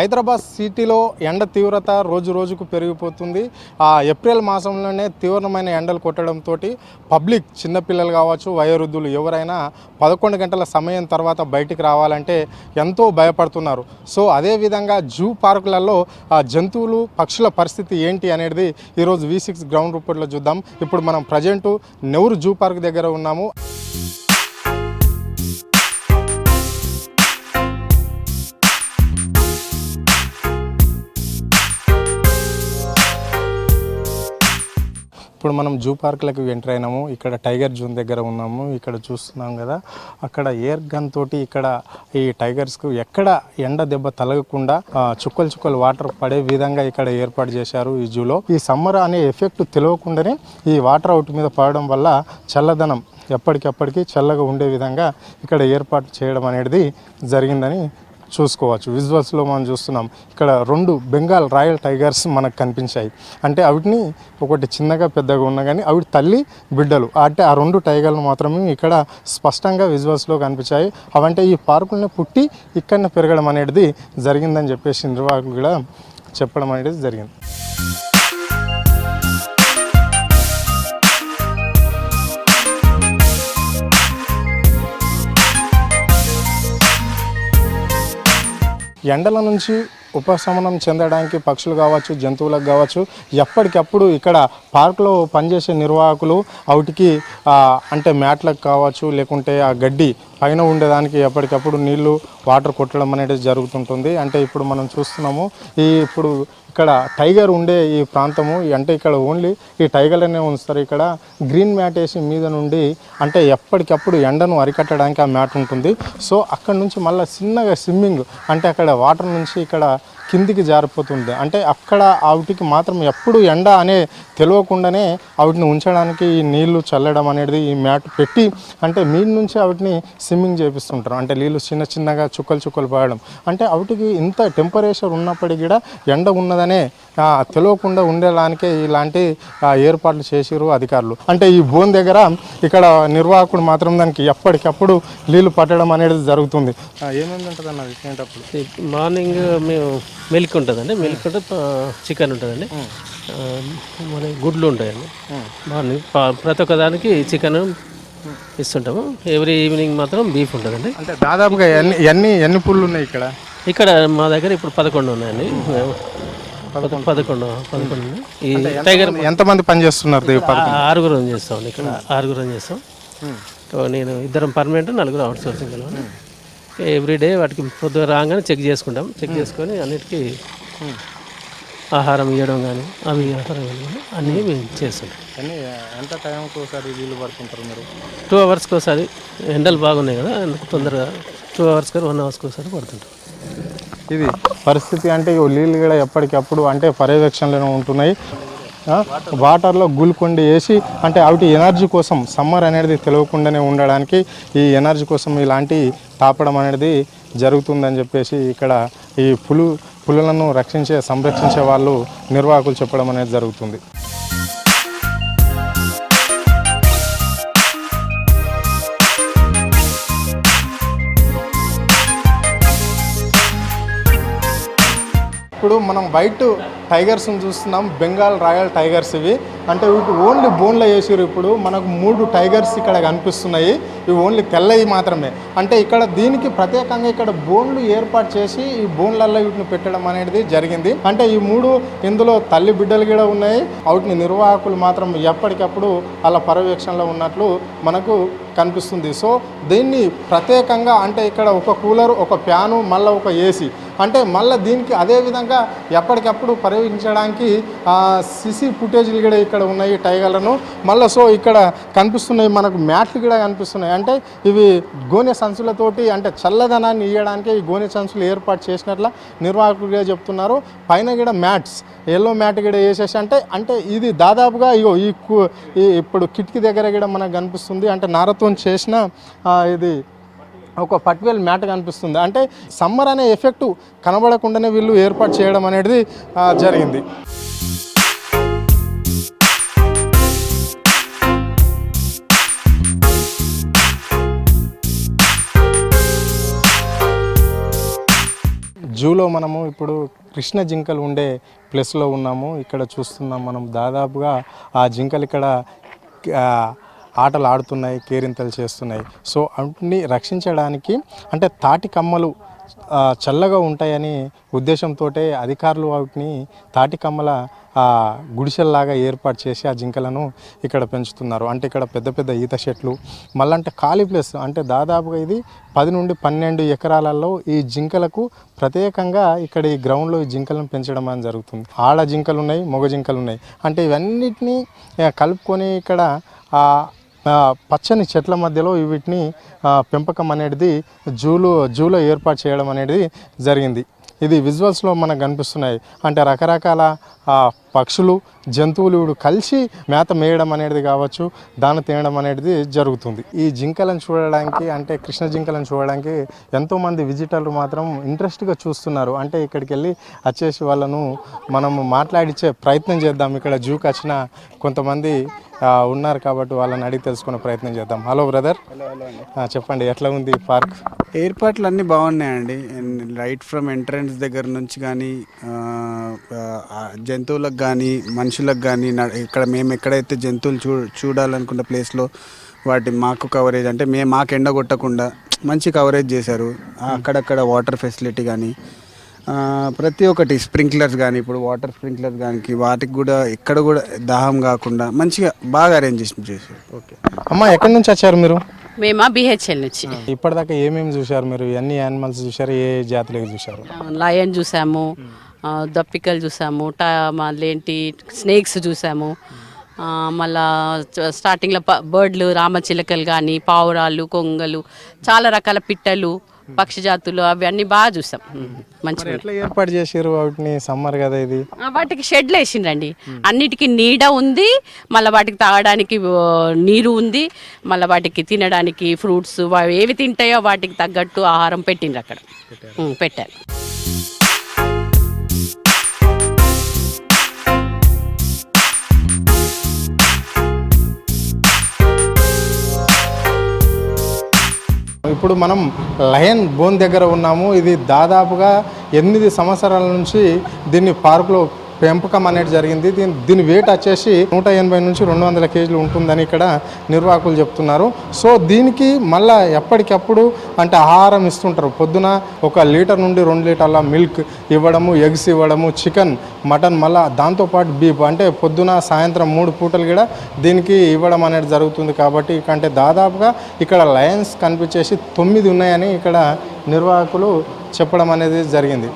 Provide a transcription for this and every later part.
హైదరాబాద్ సిటీలో ఎండ తీవ్రత రోజు రోజుకు పెరిగిపోతుంది. ఆ ఏప్రిల్ మాసంలోనే తీవ్రమైన ఎండలు కొట్టడంతో పబ్లిక్ చిన్నపిల్లలు కావచ్చు వయోవృద్ధులు ఎవరైనా పదకొండు గంటల సమయం తర్వాత బయటికి రావాలంటే ఎంతో భయపడుతున్నారు. సో అదేవిధంగా జూ పార్కులలో ఆ జంతువులు పక్షుల పరిస్థితి ఏంటి అనేది ఈరోజు వి సిక్స్ గ్రౌండ్ రిపోర్ట్లో చూద్దాం. ఇప్పుడు మనం ప్రజెంటు నెవరు జూ పార్క్ దగ్గర ఉన్నాము. ఇప్పుడు మనం జూ పార్క్లకు ఎంటర్ అయినాము. ఇక్కడ టైగర్ జూన్ దగ్గర ఉన్నాము. ఇక్కడ చూస్తున్నాం కదా. అక్కడ ఎయిర్ గన్ తోటి ఇక్కడ ఈ టైగర్స్కు ఎక్కడ ఎండ దెబ్బ తలగకుండా చుక్కలు చుక్కలు వాటర్ పడే విధంగా ఇక్కడ ఏర్పాటు చేశారు ఈ జూలో. ఈ సమ్మర్ అనే ఎఫెక్ట్ తెలియకుండానే ఈ వాటర్ అవుట్ మీద పడడం వల్ల చల్లదనం ఎప్పటికప్పటికి చల్లగా ఉండే విధంగా ఇక్కడ ఏర్పాటు చేయడం అనేది జరిగిందని చూసుకోవచ్చు. విజువల్స్లో మనం చూస్తున్నాం ఇక్కడ రెండు బెంగాల్ రాయల్ టైగర్స్ మనకు కనిపించాయి. అంటే అవిటిని ఒకటి చిన్నగా పెద్దగా ఉన్నా కానీ అవి తల్లి బిడ్డలు. అంటే ఆ రెండు టైగర్లు మాత్రమే ఇక్కడ స్పష్టంగా విజువల్స్లో కనిపించాయి. అవంటే ఈ పార్కుల్ని పుట్టి ఇక్కడనే పెరగడం అనేది జరిగిందని చెప్పేసి నిర్వాహకులు కూడా చెప్పడం అనేది జరిగింది. ఎండల నుంచి ఉపశమనం చెందడానికి పక్షులు కావచ్చు జంతువులకు కావచ్చు ఎప్పటికప్పుడు ఇక్కడ పార్క్లో పనిచేసే నిర్వాహకులు వాటికి అంటే మ్యాట్లకు కావచ్చు లేకుంటే ఆ గడ్డి పైన ఉండేదానికి ఎప్పటికప్పుడు నీళ్ళు వాటర్ కొట్టడం అనేది జరుగుతుంటుంది. అంటే ఇప్పుడు మనం చూస్తున్నాము ఈ ఇప్పుడు ఇక్కడ టైగర్ ఉండే ఈ ప్రాంతము అంటే ఇక్కడ ఓన్లీ ఈ టైగర్లనే ఉంచుతారు ఇక్కడ. గ్రీన్ మ్యాట్ వేసి మీద నుండి అంటే ఎప్పటికప్పుడు ఎండను అరికట్టడానికి ఆ మ్యాట్ ఉంటుంది. సో అక్కడ నుంచి మళ్ళీ చిన్నగా స్విమ్మింగ్ అంటే అక్కడ వాటర్ నుంచి ఇక్కడ కిందికి జారిపోతుంది అంటే అక్కడ ఆవిటికి మాత్రం ఎప్పుడు ఎండ అనే తెలియకుండానే ఆవిటిని ఉంచడానికి నీళ్ళు చల్లడం అనేది ఈ మ్యాట్ పెట్టి అంటే మీది నుంచి ఆవిటిని స్విమ్మింగ్ చేపిస్తుంటారు. అంటే నీళ్ళు చిన్న చిన్నగా చుక్కలు చుక్కలు పడడం అంటే ఆవిటికి ఇంత టెంపరేచర్ ఉన్నప్పటికీ కూడా ఎండ ఉన్నదనే తెలియకుండా ఉండేలానికే ఇలాంటి ఏర్పాట్లు చేసిరు అధికారులు. అంటే ఈ బోన్ దగ్గర ఇక్కడ నిర్వాహకుడు మాత్రం దానికి ఎప్పటికప్పుడు నీళ్ళు పట్టడం అనేది జరుగుతుంది. ఏమేమి ఉంటుంది అన్నది తినేటప్పుడు? ఈ మార్నింగ్ మేము మిల్క్ ఉంటుందండి. మిల్క్ ఉంటే చికెన్ ఉంటుందండి. మన గుడ్లు ఉంటాయండి. మార్నింగ్ ప్రతి ఒక్క దానికి చికెన్ ఇస్తుంటాము. ఎవ్రీ ఈవినింగ్ మాత్రం బీఫ్ ఉంటుందండి. అంటే దాదాపుగా ఎన్ని ఎన్ని ఎన్ని పుళ్ళు ఉన్నాయి ఇక్కడ? ఇక్కడ మా దగ్గర ఇప్పుడు పదకొండు ఉన్నాయండి. పద- పదకొండు పదకొండు. ఈ టైగర్ ఎంతమంది పని చేస్తున్నారు ఆరుగురం చేస్తాం ఇక్కడ. ఆరుగురం చేస్తాం. సో నేను ఇద్దరం పర్మనెంట్ నలుగురు అవుట్ సోర్సింగ్ ఎవ్రీడే వాటికి పొద్దున రాగానే చెక్ చేసుకుంటాం. చెక్ చేసుకొని అన్నిటికీ ఆహారం ఇవ్వడం కానీ అవి ఆహారం ఇవ్వడం కానీ అన్నీ మేము చేస్తుంటాం ఎన్ని ఎంత టైంకి ఒకసారి వీలు పడుతుంటారు మీరు? టూ అవర్స్కి ఒకసారి ఎండలు బాగున్నాయి కదా తొందరగా టూ అవర్స్కి వన్ అవర్స్కి ఒకసారి పడుతుంటాం. ఇది పరిస్థితి అంటే నీళ్ళు కూడా ఎప్పటికప్పుడు అంటే పర్యవేక్షణలోనే ఉంటున్నాయి. వాటర్లో గుల్కొండి వేసి అంటే అవిటి ఎనర్జీ కోసం సమ్మర్ అనేది తెలియకుండానే ఉండడానికి ఈ ఎనర్జీ కోసం ఇలాంటి తాపడం అనేది జరుగుతుందని చెప్పేసి ఇక్కడ ఈ పులు పులులను రక్షించే సంరక్షించే వాళ్ళు నిర్వాహకులు చెప్పడం అనేది జరుగుతుంది. ఇప్పుడు మనం వైట్ టైగర్స్ని చూస్తున్నాం బెంగాల్ రాయల్ టైగర్స్ ఇవి. అంటే వీటి ఓన్లీ బోన్లో వేసారు ఇప్పుడు. మనకు మూడు టైగర్స్ ఇక్కడ కనిపిస్తున్నాయి. ఇవి ఓన్లీ తెల్లవి మాత్రమే. అంటే ఇక్కడ దీనికి ప్రత్యేకంగా ఇక్కడ బోన్లు ఏర్పాటు చేసి ఈ బోన్లలో వీటిని పెట్టడం అనేది జరిగింది. అంటే ఈ మూడు ఇందులో తల్లి బిడ్డలు కూడా ఉన్నాయి. వాటిని నిర్వాహకులు మాత్రం ఎప్పటికప్పుడు అలా పర్యవేక్షణలో ఉన్నట్లు మనకు కనిపిస్తుంది. సో దీన్ని ప్రత్యేకంగా అంటే ఇక్కడ ఒక కూలర్ ఒక ఫ్యాను మళ్ళీ ఒక ఏసీ అంటే మళ్ళీ దీనికి అదే విధంగా ఎప్పటికప్పుడు పర్యవేక్షించడానికి సిసి ఫుటేజ్లు కూడా ఇక్కడ ఉన్నాయి టైగర్లను. మళ్ళీ సో ఇక్కడ కనిపిస్తున్నాయి మనకు మ్యాట్లు కూడా కనిపిస్తున్నాయి. అంటే ఇవి గోనె సంచులతోటి అంటే చల్లదనాన్ని ఇవ్వడానికి ఈ గోనె సంచులు ఏర్పాటు చేసినట్ల నిర్వాహకులుగా చెప్తున్నారు. పైన కూడా మ్యాట్స్ ఎల్లో మ్యాట్ కూడా వేసేసి అంటే అంటే ఇది దాదాపుగా ఇగో ఈ కు- ఈ ఇప్పుడు కిటికీ దగ్గర కూడా మనకు కనిపిస్తుంది. అంటే నారతో చేసిన ఇది ఒక పట్వేల్ మ్యాట్ కనిపిస్తుంది. అంటే సమ్మర్ అనే ఎఫెక్ట్ కనబడకుండానే వీళ్ళు ఏర్పాటు చేయడం అనేది జరిగింది. జూలో మనము ఇప్పుడు కృష్ణ జింకలు ఉండే ప్లేస్లో ఉన్నాము. ఇక్కడ చూస్తున్నాం మనం దాదాపుగా ఆ జింకలు ఇక్కడ ఆటలు ఆడుతున్నాయి కేరింతలు చేస్తున్నాయి. సో అన్ని రక్షించడానికి అంటే తాటి కమ్మలు చల్లగా ఉంటాయని ఉద్దేశంతో అధికారులు వాటిని తాటి కమ్మల గుడిసెల్లాగా ఏర్పాటు చేసి ఆ జింకలను ఇక్కడ పెంచుతున్నారు. అంటే ఇక్కడ పెద్ద పెద్ద ఈత చెట్లు మళ్ళీ అంటే ఖాళీ ప్లేస్. అంటే దాదాపుగా ఇది పది నుండి పన్నెండు ఎకరాలలో ఈ జింకలకు ప్రత్యేకంగా ఇక్కడ ఈ గ్రౌండ్లో ఈ జింకలను పెంచడం అని జరుగుతుంది. ఆడ జింకలు ఉన్నాయి మగ జింకలు ఉన్నాయి అంటే ఇవన్నిటిని కలుపుకొని ఇక్కడ పచ్చని చెట్ల మధ్యలో వీటిని పెంపకం అనేది జూలో జూలో ఏర్పాటు చేయడం అనేది జరిగింది. ఇది విజువల్స్లో మనకు కనిపిస్తున్నాయి. అంటే రకరకాల ఆ, పక్షులు జంతువులు కలిసి మేత మేయడం అనేది కావచ్చు దాన తినడం అనేది జరుగుతుంది. ఈ జింకలను చూడడానికి అంటే కృష్ణ జింకలను చూడడానికి ఎంతోమంది విజిటర్లు మాత్రం ఇంట్రెస్ట్గా చూస్తున్నారు. అంటే ఇక్కడికి వెళ్ళి వచ్చేసి వాళ్ళను మనం మాట్లాడించే ప్రయత్నం చేద్దాం. ఇక్కడ జూకి వచ్చిన కొంతమంది ఉన్నారు కాబట్టి వాళ్ళని అడిగి తెలుసుకునే ప్రయత్నం చేద్దాం. Hello brother. చెప్పండి ఎట్లా ఉంది పార్క్? ఏర్పాట్లు అన్నీ బాగున్నాయండి రైట్ ఫ్రమ్ ఎంట్రన్స్ దగ్గర నుంచి కానీ జంతువులకు కానీ మనుషులకు కానీ ఇక్కడ మేము ఎక్కడైతే జంతువులు చూ చూడాలనుకున్న ప్లేస్లో వాటి మాకు కవరేజ్ అంటే మేము మాకు ఎండ కొట్టకుండా మంచి కవరేజ్ చేశారు. అక్కడక్కడ వాటర్ ఫెసిలిటీ కానీ ఆ, ప్రతి ఒక్కటి స్ప్రింక్లర్స్ కానీ ఇప్పుడు వాటర్ స్ప్రింక్లర్స్ కానీ వాటికి కూడా ఎక్కడ కూడా దాహం కాకుండా మంచిగా బాగా అరేంజ్ చేసి చేశారు. ఓకే. అమ్మ ఎక్కడి నుంచి వచ్చారు మీరు? మేమా బిహెచ్ఎల్ నుంచి. ఇప్పటిదాకా ఏమేమి చూశారు మీరు? ఎన్ని యానిమల్స్ చూశారు? ఏ జాతులు చూశారు? లయన్ చూసాము. దప్పికలు చూసాము టా మళ్ళీ ఏంటి స్నేక్స్ చూసాము మళ్ళా స్టార్టింగ్లో బర్డ్లు రామచిలకలు కానీ పావురాలు కొంగలు చాలా రకాల పిట్టలు పక్షి జాతులు అవి అన్నీ బాగా చూసాం. మంచిగా ఎట్లా ఏర్పాటు చేసారు వాటిని? సమ్మర్ కదా ఇది. వాటికి షెడ్లు వేసిండ్రండి. అన్నిటికీ నీడ ఉంది మళ్ళీ వాటికి తాగడానికి నీరు ఉంది మళ్ళీ వాటికి తినడానికి ఫ్రూట్స్ ఏవి తింటాయో వాటికి తగ్గట్టు ఆహారం పెట్టిండ్రు అక్కడ. పెట్టారు. ఇప్పుడు మనం లయన్ బోన్ దగ్గర ఉన్నాము. ఇది దాదాపుగా ఎనిమిది సంవత్సరాల నుంచి దీన్ని పార్కులో పెంపకం అనేది జరిగింది. దీని దీని వెయిట్ వచ్చేసి నూట ఎనభై నుంచి రెండు వందల కేజీలు ఉంటుందని ఇక్కడ నిర్వాహకులు చెప్తున్నారు. సో దీనికి మళ్ళా ఎప్పటికప్పుడు అంటే ఆహారం ఇస్తుంటారు. పొద్దున ఒక లీటర్ నుండి రెండు లీటర్ల మిల్క్ ఇవ్వడము ఎగ్స్ ఇవ్వడము చికెన్ మటన్ మళ్ళా దాంతోపాటు బీఫ్ అంటే పొద్దున సాయంత్రం మూడు పూటలు కూడా దీనికి ఇవ్వడం అనేది జరుగుతుంది కాబట్టి ఇక అంటే దాదాపుగా ఇక్కడ లయన్స్ కనిపించేసి తొమ్మిది ఉన్నాయని ఇక్కడ నిర్వాహకులు చెప్పడం అనేది జరిగింది.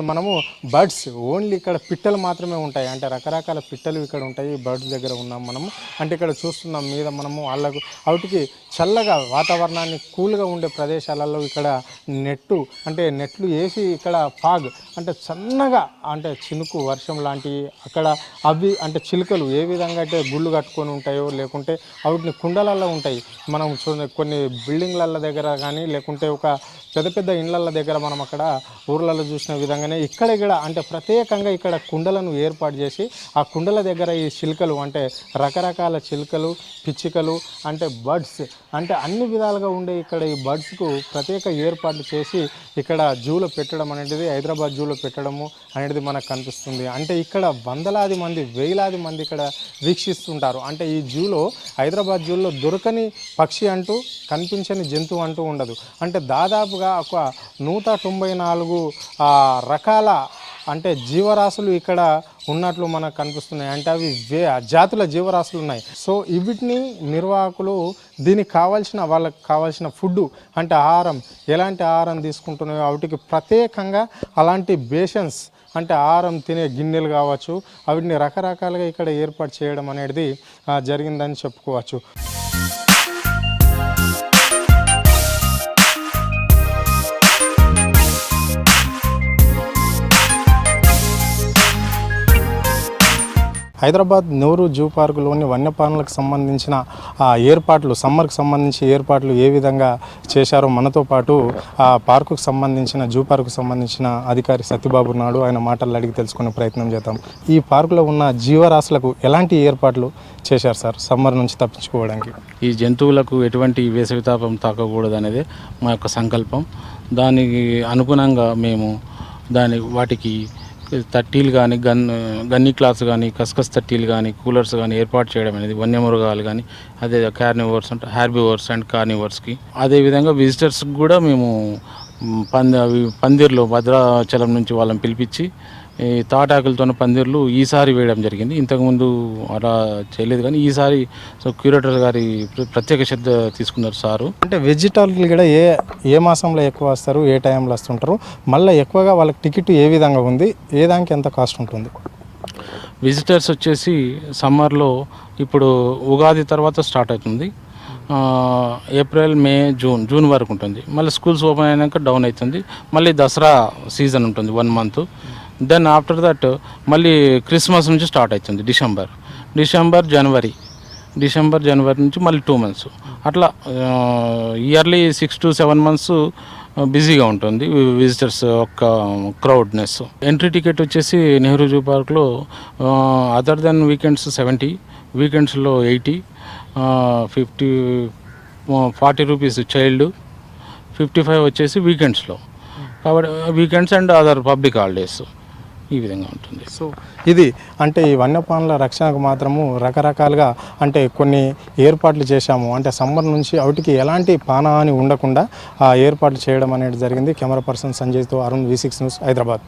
ఇప్పుడు మనము బర్డ్స్ ఓన్లీ ఇక్కడ పిట్టలు మాత్రమే ఉంటాయి. అంటే రకరకాల పిట్టలు ఇక్కడ ఉంటాయి బర్డ్స్ దగ్గర ఉన్నాం మనము. అంటే ఇక్కడ చూస్తున్నాం మీద మనము వాళ్ళకు వాటికి చల్లగా వాతావరణాన్ని కూల్గా ఉండే ప్రదేశాలలో ఇక్కడ నెట్టు అంటే నెట్లు వేసి ఇక్కడ ఫాగ్ అంటే సన్నగా అంటే చినుకు వర్షం లాంటివి అక్కడ అవి అంటే చిలుకలు ఏ విధంగా అయితే గుళ్ళు కట్టుకొని ఉంటాయో లేకుంటే వాటిని కుండలలో ఉంటాయి. మనం చూడండి కొన్ని బిల్డింగ్ల దగ్గర కానీ లేకుంటే ఒక పెద్ద పెద్ద ఇండ్ల దగ్గర మనం అక్కడ ఊర్లలో చూసిన విధంగా విధంగానే ఇక్కడ ఇక్కడ అంటే ప్రత్యేకంగా ఇక్కడ కుండలను ఏర్పాటు చేసి ఆ కుండల దగ్గర ఈ చిలుకలు అంటే రకరకాల చిలుకలు పిచ్చికలు అంటే బర్డ్స్ అంటే అన్ని విధాలుగా ఉండే ఇక్కడ ఈ బర్డ్స్కు ప్రత్యేక ఏర్పాటు చేసి ఇక్కడ జూలో పెట్టడం అనేది హైదరాబాద్ జూలో పెట్టడము అనేది మనకు కనిపిస్తుంది. అంటే ఇక్కడ వందలాది మంది వేలాది మంది ఇక్కడ వీక్షిస్తుంటారు. అంటే ఈ జూలో హైదరాబాద్ జూలో దొరకని పక్షి అంటూ కనిపించని జంతువు అంటూ ఉండదు. అంటే దాదాపుగా ఒక నూట తొంభై నాలుగు రక రకాల అంటే జీవరాశులు ఇక్కడ ఉన్నట్లు మనకు కనిపిస్తున్నాయి. అంటే అవి వే జాతుల జీవరాశులు ఉన్నాయి. సో వీటిని నిర్వాహకులు దీనికి కావాల్సిన వాళ్ళకి కావాల్సిన ఫుడ్ అంటే ఆహారం ఎలాంటి ఆహారం తీసుకుంటున్నాయో వాటికి ప్రత్యేకంగా అలాంటి బేషన్స్ అంటే ఆహారం తినే గిన్నెలు కావచ్చు వాటిని రకరకాలుగా ఇక్కడ ఏర్పాటు చేయడం అనేది జరిగిందని చెప్పుకోవచ్చు. హైదరాబాద్ నెహ్రూ జూ పార్కులోని వన్యప్రాణులకు సంబంధించిన ఆ ఏర్పాట్లు సమ్మర్కి సంబంధించి ఏర్పాట్లు ఏ విధంగా చేశారో మనతో పాటు ఆ పార్కుకు సంబంధించిన జూ పార్కు సంబంధించిన అధికారి సత్యబాబు నాడు ఆయన మాటలు అడిగి తెలుసుకునే ప్రయత్నం చేద్దాం. ఈ పార్కులో ఉన్న జీవరాశులకు ఎలాంటి ఏర్పాట్లు చేశారు సార్? సమ్మర్ నుంచి తప్పించుకోవడానికి. ఈ జంతువులకు ఎటువంటి వేసవితాపం తాకకూడదు అనేది మా యొక్క సంకల్పం. దానికి అనుగుణంగా మేము దాని వాటికి తట్టీలు కానీ గన్ గన్నీ క్లాత్స్ కానీ కస్కస్ తట్టీలు కానీ కూలర్స్ కానీ ఏర్పాటు చేయడం అనేది వన్యమృగాలు కానీ అదే కార్నివర్స్ అంటే హ్యార్బివర్స్ అండ్ కార్నివర్స్కి. అదేవిధంగా విజిటర్స్కి కూడా మేము పంది పందిర్లో భద్రాచలం నుంచి వాళ్ళని పిలిపించి ఈ తాటాకులతో పందిర్లు ఈసారి వేయడం జరిగింది. ఇంతకుముందు అలా చేయలేదు కానీ ఈసారి సో క్యూరేటర్ గారి ప్ర- ప్రత్యేక శ్రద్ధ తీసుకున్నారు సారు. అంటే వెజిటేబుల్ కూడా ఏ ఏ మాసంలో ఎక్కువ వస్తారు ఏ టైంలో వస్తుంటారు? మళ్ళీ ఎక్కువగా వాళ్ళకి టికెట్ ఏ విధంగా ఉంది? ఏ దానికి ఎంత కాస్ట్ ఉంటుంది? విజిటర్స్ వచ్చేసి సమ్మర్లో ఇప్పుడు ఉగాది తర్వాత స్టార్ట్ అవుతుంది. ఏప్రిల్ మే జూన్ జూన్ వరకు ఉంటుంది. మళ్ళీ స్కూల్స్ ఓపెన్ అయినాక డౌన్ అవుతుంది. మళ్ళీ దసరా సీజన్ ఉంటుంది one month. Then after that మళ్ళీ క్రిస్మస్ నుంచి స్టార్ట్ అవుతుంది డిసెంబర్ డిసెంబర్ జనవరి డిసెంబర్ జనవరి నుంచి మళ్ళీ టూ మంత్స్ అట్లా yearly six to seven months బిజీగా ఉంటుంది విజిటర్స్ యొక్క క్రౌడ్నెస్ ఎంట్రీ టికెట్ వచ్చేసి నెహ్రూ జూ పార్క్లో అదర్ దెన్ వీకెండ్స్ సెవెంటీ వీకెండ్స్లో eighty fifty forty rupees child fifty five వచ్చేసి వీకెండ్స్లో కాబట్టి weekends and other public holidays ఈ విధంగా ఉంటుంది. సో ఇది అంటే ఈ వన్యప్రాణుల రక్షణకు మాత్రము రకరకాలుగా అంటే కొన్ని ఏర్పాట్లు చేశాము. అంటే సమ్మర్ నుంచి వాటికి ఎలాంటి పానహాని ఉండకుండా ఆ ఏర్పాట్లు చేయడం అనేది జరిగింది. Camera person సంజయ్తో Arun V six news Hyderabad.